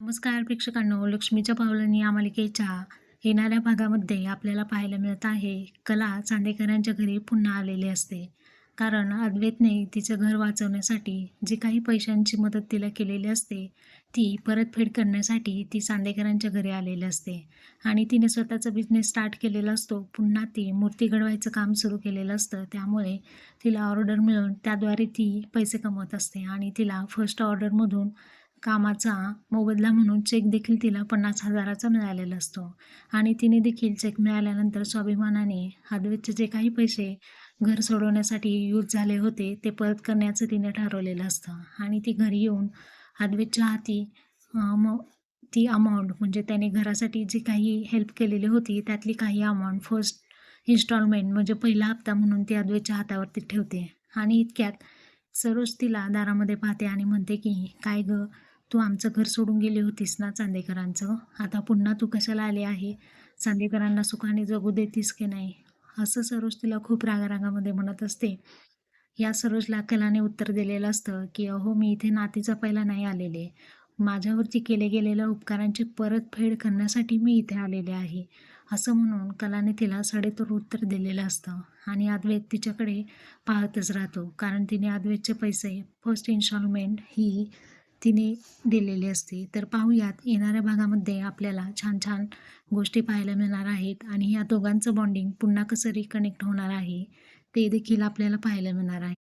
नमस्कार प्रेक्षकांनो लक्ष्मीच्या पावलांनी या मालिकेच्या येणाऱ्या भागामध्ये आपल्याला पाहायला मिळत आहे कला चांदेकरांच्या घरी पुन्हा आलेली असते. कारण अद्वैतने तिचं घर वाचवण्यासाठी जी काही पैशांची मदत तिला केलेली असते ती परतफेड करण्यासाठी ती चांदेकरांच्या घरी आलेली असते. आणि तिने स्वतःचा बिझनेस स्टार्ट केलेला असतो पुन्हा ती मूर्ती घडवायचं काम सुरू केलेलं असतं त्यामुळे तिला ऑर्डर मिळून त्याद्वारे ती पैसे कमवत असते आणि तिला फर्स्ट ऑर्डरमधून कामाचा मोबदला म्हणून चेक देखील तिला पन्नास हजाराचा मिळालेला असतो. आणि तिने देखील चेक मिळाल्यानंतर स्वाभिमानाने अद्वैतचे जे काही पैसे घर सोडवण्यासाठी यूज झाले होते ते परत करण्याचं तिने ठरवलेलं असतं. आणि ती घरी येऊन अद्वैतच्या हाती म ती अमाऊंट म्हणजे त्याने घरासाठी जी काही हेल्प केलेली होती त्यातली काही अमाऊंट फर्स्ट इन्स्टॉलमेंट म्हणजे पहिला हप्ता म्हणून ती अद्वैतच्या हातावरती ठेवते. आणि इतक्यात सरोज तिला दारामध्ये पाहते आणि म्हणते की काय गं तू आमचं घर सोडून गेली होतीस ना चांदेकरांचं? आता पुन्हा तू कशाला आले आहे? चांदेकरांना सुखाने जगू देतीस की नाही? असं सरोज तिला खूप रागारागामध्ये म्हणत असते. या सरोजला कलाने उत्तर दिलेलं असतं की अहो मी इथे नातीचा पहिला नाही आलेले. माझ्यावरती केले गेलेल्या उपकारांची परतफेड करण्यासाठी मी इथे आलेले आहे. असं म्हणून कलाने तिला सडेतोड उत्तर दिलेलं असतं आणि अद्वैत तिच्याकडे पाहतच राहतो कारण तिने अद्वैतचे पैसे फर्स्ट इन्स्टॉलमेंट ही तिने दिलेली असते. तर पाहूयात येणाऱ्या भागामध्ये आपल्याला छान छान गोष्टी पाहायला मिळणार आहेत आणि या दोघांचं बॉन्डिंग पुन्हा कसं रिकनेक्ट होणार आहे ते देखील आपल्याला पाहायला मिळणार आहे.